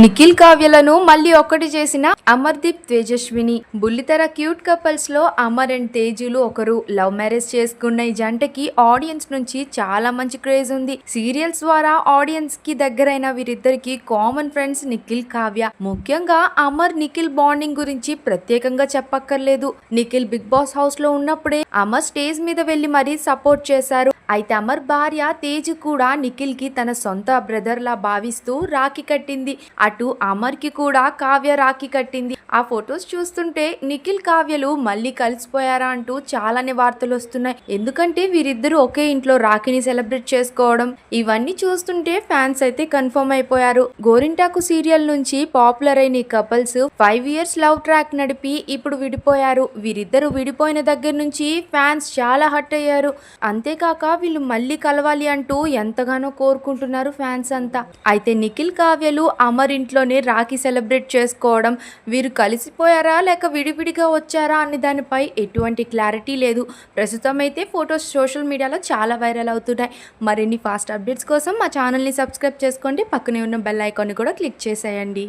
నిఖిల్ కావ్యలను మళ్ళీ ఒక్కటి చేసిన అమర్దీప్ తేజస్విని. బుల్లితెర క్యూట్ కపుల్స్లో అమర్ అండ్ తేజులు ఒకరు. లవ్ మ్యారేజ్ చేసుకున్న ఈ జంటకి ఆడియన్స్ నుంచి చాలా మంచి క్రేజ్ ఉంది. సీరియల్స్ ద్వారా ఆడియన్స్కి దగ్గరైన వీరిద్దరికి కామన్ ఫ్రెండ్స్ నిఖిల్ కావ్య. ముఖ్యంగా అమర్ నిఖిల్ బాండింగ్ గురించి ప్రత్యేకంగా చెప్పక్కర్లేదు. నిఖిల్ బిగ్ బాస్ హౌస్లో ఉన్నప్పుడే అమర్ స్టేజ్ మీద వెళ్ళి మరీ సపోర్ట్ చేశారు. అయితే అమర్ భార్య తేజ్ కూడా నిఖిల్కి తన సొంత బ్రదర్ లా భావిస్తూ రాఖీ కట్టింది. అటు అమర్కి కూడా కావ్య రాఖీ కట్టింది. ఆ ఫొటోస్ చూస్తుంటే నిఖిల్ కావ్యలు మళ్ళీ కలిసిపోయారా అంటూ చాలానే వార్తలు వస్తున్నాయి. ఎందుకంటే వీరిద్దరూ ఒకే ఇంట్లో రాఖీని సెలబ్రేట్ చేసుకోవడం ఇవన్నీ చూస్తుంటే ఫ్యాన్స్ అయితే కన్ఫర్మ్ అయిపోయారు. గోరింటాకు సీరియల్ నుంచి పాపులర్ అయిన ఈ couples five years love track నడిపి ఇప్పుడు విడిపోయారు. వీరిద్దరు విడిపోయిన దగ్గర నుంచి ఫ్యాన్స్ చాలా హట్ అయ్యారు. అంతేకాక వీళ్ళు మళ్ళీ కలవాలి అంటూ ఎంతగానో కోరుకుంటున్నారు ఫ్యాన్స్ అంతా. అయితే నిఖిల్ కావ్యలు అమర్ ఇంట్లోనే రాఖీ సెలబ్రేట్ చేసుకోవడం వీరు కలిసిపోయారా లేక విడివిడిగా వచ్చారా అనే దానిపై ఎటువంటి క్లారిటీ లేదు. ప్రస్తుతం అయితే ఫొటోస్ సోషల్ మీడియాలో చాలా వైరల్ అవుతున్నాయి. మరిన్ని ఫాస్ట్ అప్డేట్స్ కోసం మా ఛానల్ని సబ్స్క్రైబ్ చేసుకోండి. పక్కనే ఉన్న బెల్ ఐకాన్ని కూడా క్లిక్ చేసేయండి.